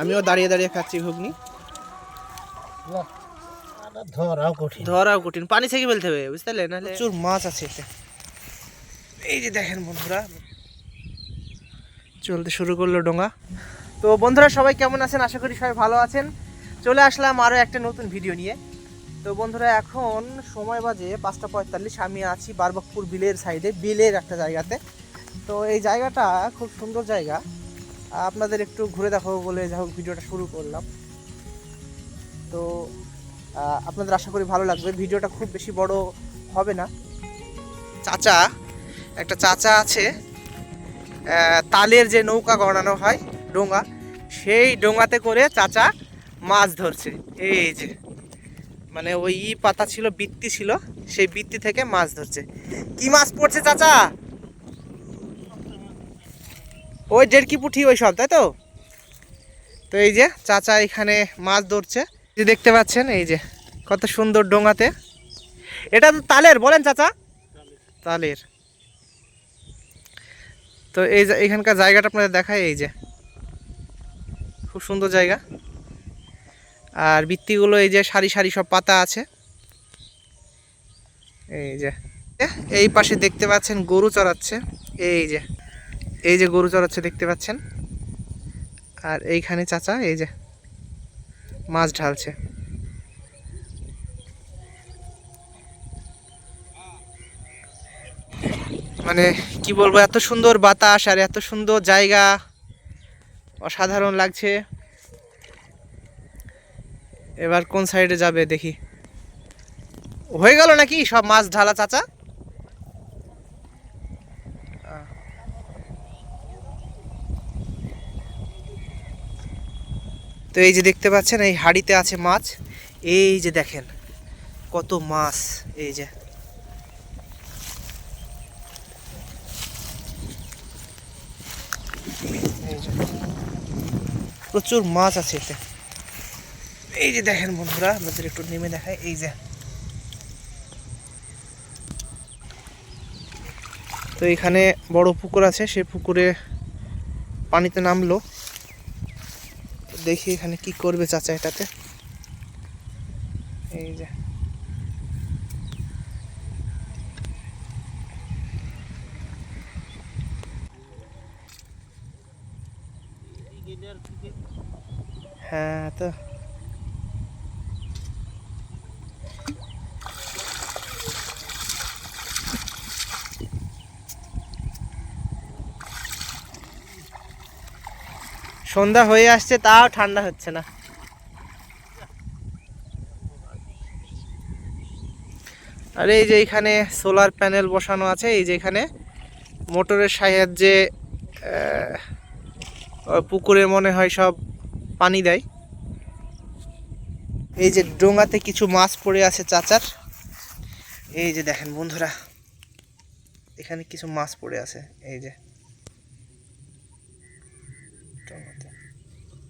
আমিও দাঁড়িয়ে দাঁড়িয়ে খাচ্ছি ঘুগনি। ধরাও কঠিন। ধরাও কঠিন। পানি থেকে ফেলতে হবে বুঝতে পারলে? নাহলে প্রচুর মাছ আছে এতে। এই যে দেখেন বন্ধুরা। চলতে শুরু করল ডোঙা। তো বন্ধুরা সবাই কেমন আছেন? আশা করি সবাই ভালো আছেন। চলে আসলাম আরও একটা নতুন ভিডিও নিয়ে। তো বন্ধুরা এখন সময় বাজে পাঁচটা পঁয়তাল্লিশ। আমি আছি বারবাকপুর বিলের সাইডে বিলের একটা জায়গাতে। তো এই জায়গাটা খুব সুন্দর জায়গা। আপনাদের একটু ঘুরে দেখাবো বলে যাই হোক ভিডিওটা শুরু করলাম। তো আপনাদের আশা করি ভালো লাগবে। ভিডিওটা খুব বেশি বড় হবে না। চাচা, একটা চাচা আছে তালের যে নৌকা গড়ানো হয় ডোঙা, সেই ডোঙাতে করে চাচা মাছ ধরছে। এই যে মানে ওই পাতা ছিল, বৃত্তি ছিল, সেই বৃত্তি থেকে মাছ ধরছে। কি মাছ পড়ছে চাচা? ওই ডেড়কি পুঁটি ওই সব, তাই তো? তো এই যে চাচা এখানে মাছ ধরছে। যে দেখতে পাচ্ছেন, এই যে কত সুন্দর ডোঙাতে। এটা তো তালের, বলেন চাচা। তালের। তো এই এখানকার জায়গাটা আপনাদের দেখায় এই যে। খুব সুন্দর জায়গা। আর বৃত্তিগুলো এই যে সারি সারি সব পাতা আছে। এই যে, এই পাশে দেখতে পাচ্ছেন গরু চড়াচ্ছে। এই যে। এই যে গরু চড়াচ্ছে দেখতে পাচ্ছেন? আর এইখানে চাচা, এই যে মাছ ঢালছে। মানে কি বলব, এত সুন্দর বাতাস আর এত সুন্দর জায়গা। অসাধারণ লাগছে। এবার কোন সাইডে যাবে দেখি। হয়ে গেল নাকি সব মাছ ঢালা, চাচা? তো এই যে দেখতে পাচ্ছেন, এই হাড়িতে আছে মাছ। এই যে দেখেন, কত মাছ, এই যে। প্রচুর মাছ আছে এতে। এই যে দেখেন বন্ধুরা, আপনাদের একটু নেমে দেখায় এই যে। তো এখানে বড় পুকুর আছে সেই পুকুরে পানিতে নামলো। দেখি এখানে কি করবে চাচা এটাতে। এই যে। হ্যাঁ তো সন্ধ্যা হয়ে আসছে, তাও ঠান্ডা হচ্ছে না। আর এই যে এখানে সোলার প্যানেল বসানো আছে, এই যে এখানে মোটরের সাহায্যে পুকুরে মনে হয় সব পানি দেয়। এই যে ডোঙাতে কিছু মাছ পড়ে আছে চাচার। এই যে দেখেন বন্ধুরা, এখানে কিছু মাছ পড়ে আছে, এই যে।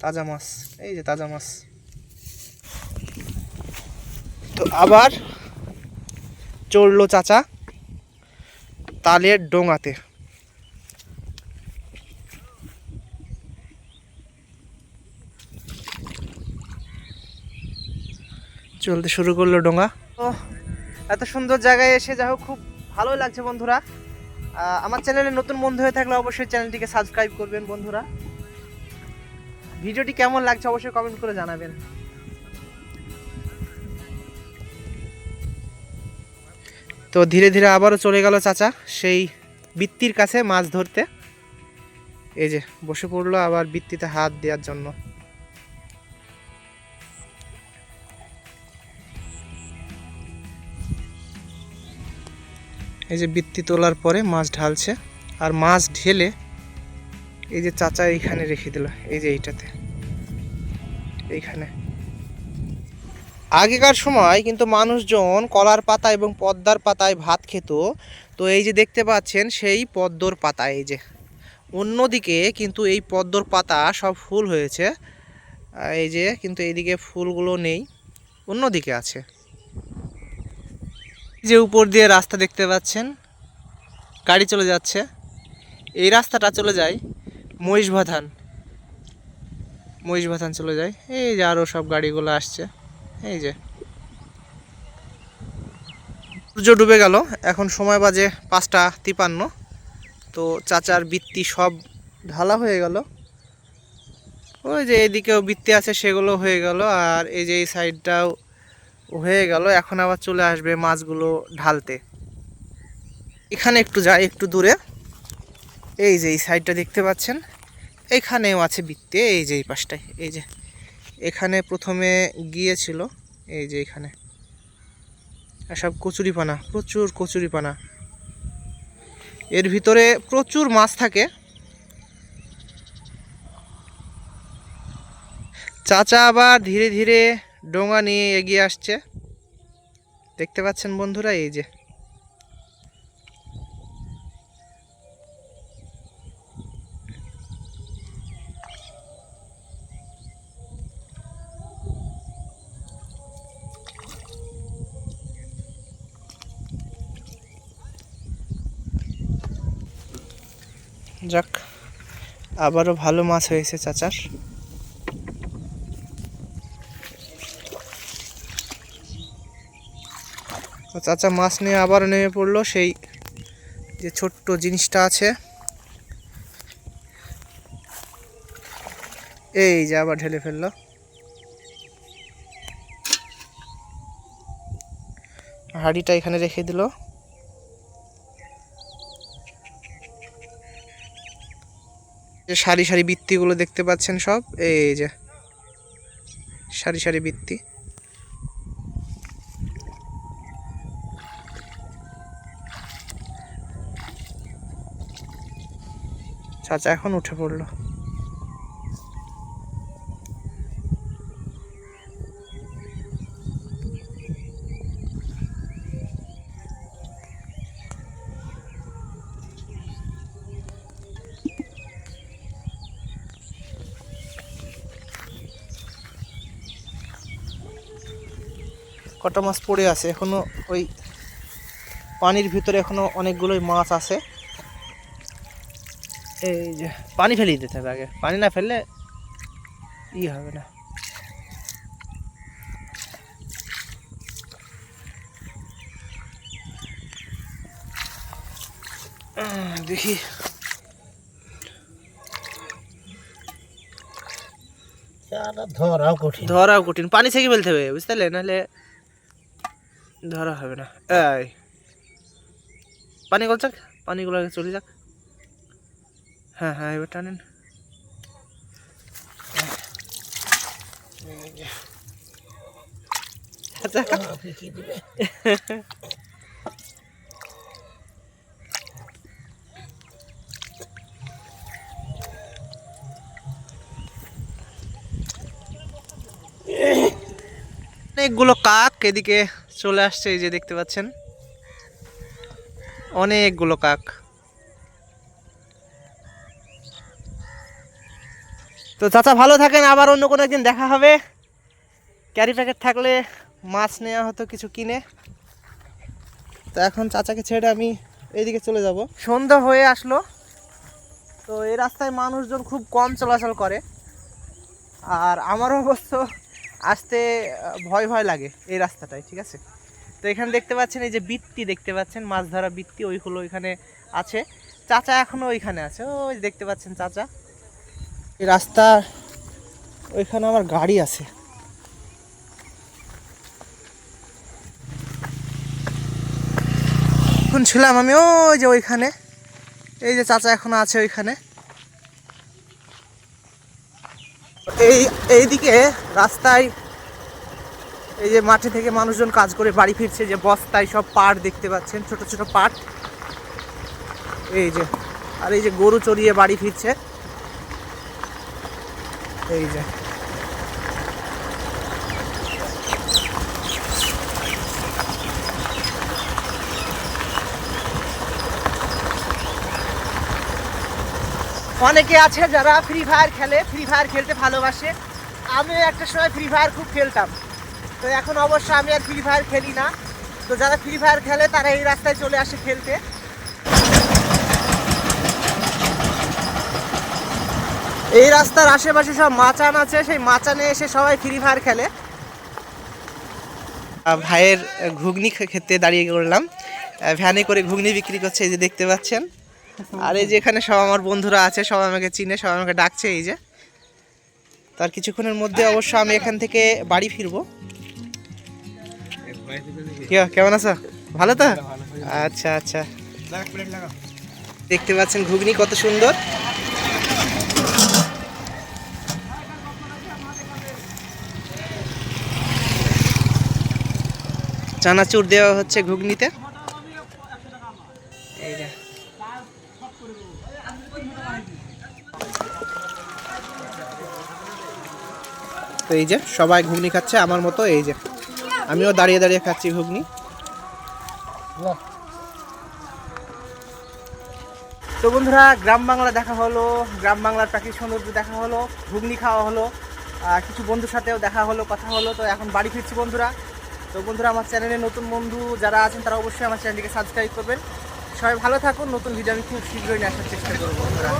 তাজা মাছ, এই যে তাজা মাছ। তো আবার চড়লো চাচা তালের ডোঙাতে। চলতে শুরু করল ডোঙা। তো এত সুন্দর জায়গায় এসে যা হোক, খুব ভালো লাগছে বন্ধুরা। আমার চ্যানেলে নতুন বন্ধু হয়ে থাকলে অবশ্যই চ্যানেলটিকে সাবস্ক্রাইব করবেন বন্ধুরা। ভিডিওটি কেমন লাগছে অবশ্যই কমেন্ট করে জানাবেন। তো ধীরে ধীরে আবারও চলে গেল চাচা, সেই বৃত্তির কাছে মাছ ধরতে। এই যে বসে পড়ল আবার বৃত্তিতে হাত দেওয়ার জন্য। এই যে বৃত্তি তোলার পরে মাছ ঢালছে, আর মাছ ঢেলে এই যে চাচা এইখানে রেখে দিল, এই যে এইটাতে। এইখানে। আগেকার সময় কিন্তু মানুষজন কলার পাতা এবং পদ্মার পাতায় ভাত খেত। তো এই যে দেখতে পাচ্ছেন, সেই পদ্মর পাতা এই যে। অন্যদিকে কিন্তু এই পদ্মর পাতা সব ফুল হয়েছে। এই যে কিন্তু এইদিকে ফুলগুলো নেই, অন্যদিকে আছে। যে উপর দিয়ে রাস্তা দেখতে পাচ্ছেন, গাড়ি চলে যাচ্ছে। এই রাস্তাটা চলে যায় মহিষবাধান মহিষ ভাতান চলে যায়। এই যে আরও সব গাড়িগুলো আসছে। এই যে। সূর্য ডুবে গেল। এখন সময় বাজে পাঁচটা তিপান্ন। তো চাচার বৃত্তি সব ঢালা হয়ে গেল। ওই যে এদিকেও বৃত্তি আছে, সেগুলো হয়ে গেল। আর এই যে এই সাইডটাও হয়ে গেল। এখন আবার চলে আসবে মাছগুলো ঢালতে। এখানে একটু যাই, একটু দূরে। এই যে এই সাইডটা দেখতে পাচ্ছেন এইখানেও আছে বৃত্তি, এই যে এই পাশটায়, এই যে। এখানে প্রথমে গিয়েছিল, এই যে এখানে। আর সব কচুরিপানা, প্রচুর কচুরিপানা। এর ভিতরে প্রচুর মাছ থাকে। চাচা আবার ধীরে ধীরে ডোঙা নিয়ে এগিয়ে আসছে। দেখতে পাচ্ছেন বন্ধুরা, এই যে যাক আবারও ভালো মাছ হয়েছে, চাচার। চাচা মাছ নিয়ে আবার নেমে পড়ল সেই যে ছোট্ট জিনিসটা আছে। এই যে আবার ঢেলে ফেলল। হাঁড়িটা এখানে রেখে দিল। যে সারি সারি বৃত্তিগুলো দেখতে পাচ্ছেন সব, এই যে সারি সারি বৃত্তি। চাচা এখন উঠে পড়ল। কটা মাছ পড়ে আছে এখনও ওই পানির ভিতরে এখনও অনেকগুলোই মাছ আছে। এই যে পানি ফেলিয়ে দিতে হবে আগে। পানি না ফেললে ই হবে না। দেখি। ধরাও কঠিন। ধরাও কঠিন। পানি থেকে ফেলতে হবে বুঝতে পারলে? নাহলে ধরা হবে না। এই। পানি গল যাক পানিগুলো আগে চলে যাক। হ্যাঁ হ্যাঁ এবার টানেন। আচ্ছা কি অনেকগুলো কাক এদিকে। চলে আসছে এই যে দেখতে পাচ্ছেন। অনেকগুলো কাক। তো চাচা, ভালো থাকেন, আবার অন্য কোনো একদিন দেখা হবে। ক্যারি প্যাকেট থাকলে মাছ নেওয়া হতো, কিছু কিনে। তো এখন চাচাকে ছেড়ে আমি এইদিকে চলে যাব। সন্ধ্যা হয়ে আসলো। তো এই রাস্তায় মানুষজন খুব কম চলাচল করে। আর আমারও অবশ্য আসতে ভয় ভয় লাগে এই রাস্তাটায়, ঠিক আছে? তো এখানে দেখতে পাচ্ছেন এই যে বৃত্তি দেখতে পাচ্ছেন, মাছ ধরা বৃত্তি ওইগুলো ওইখানে আছে। চাচা এখনও ওইখানে আছে, ওই দেখতে পাচ্ছেন চাচা। এই রাস্তা, ওইখানে আমার গাড়ি আছে। এখন ছিলাম আমি, ওই যে ওইখানে। এই যে চাচা এখনও আছে ওইখানে। এই, এইদিকে রাস্তায় এই যে মাঠে থেকে মানুষজন কাজ করে বাড়ি ফিরছে, যে বস্তায় সব পাট দেখতে পাচ্ছেন, ছোট ছোট পাট এই যে, আর এই যে গরু চড়িয়ে বাড়ি ফিরছে। এই যে। অনেকে আছে যারা ফ্রি ফায়ার খেলে ফ্রি ফায়ার খেলতে ভালোবাসে। আমিও একটা সময় ফ্রি ফায়ার খুব খেলতাম। তো এখন অবশ্য আমি আর ফ্রি ফায়ার খেলি না। তো যারা ফ্রি ফায়ার খেলে, তারা এই রাস্তায় চলে আসে খেলতে। এই রাস্তার আশেপাশে সব মাচান আছে, সেই মাচানে এসে সবাই ফ্রি ফায়ার খেলে। ভাইয়ের ঘুগনি খেতে দাঁড়িয়ে করলাম। ভ্যানে করে ঘুগনি বিক্রি করছে, এই যে দেখতে পাচ্ছেন। আর এই যে এখানে সব আমার বন্ধুরা আছে, সব আমাকে চিনে, সব আমাকে ডাকছে এই যে। তার কিছুক্ষণের মধ্যে অবশ্য আমি এখান থেকে বাড়ি ফিরবো। কেমন আছো? ভালো তো? আচ্ছা আচ্ছা। দেখতে পাচ্ছেন ঘুগনি কত সুন্দর। চানাচুর দেওয়া হচ্ছে ঘুগনিতে। এই যে, সবাই ঘুগনি খাচ্ছে আমার মতো, এই যে। আমিও দাঁড়িয়ে দাঁড়িয়ে খাচ্ছি ঘুগনি। তো বন্ধুরা, গ্রাম বাংলা দেখা হলো, গ্রাম বাংলার প্রাকৃতিক সৌন্দর্য দেখা হলো, ঘুগনি খাওয়া হলো কিছু বন্ধুর সাথেও দেখা হলো, কথা হলো, তো এখন বাড়ি ফিরছি বন্ধুরা। তো বন্ধুরা, আমার চ্যানেলে নতুন বন্ধু যারা আছেন, তারা অবশ্যই আমার চ্যানেলটিকে সাবস্ক্রাইব করবেন। সবাই ভালো থাকুন, নতুন ভিডিও আমি খুব শীঘ্রই আসার চেষ্টা করব বন্ধুরা।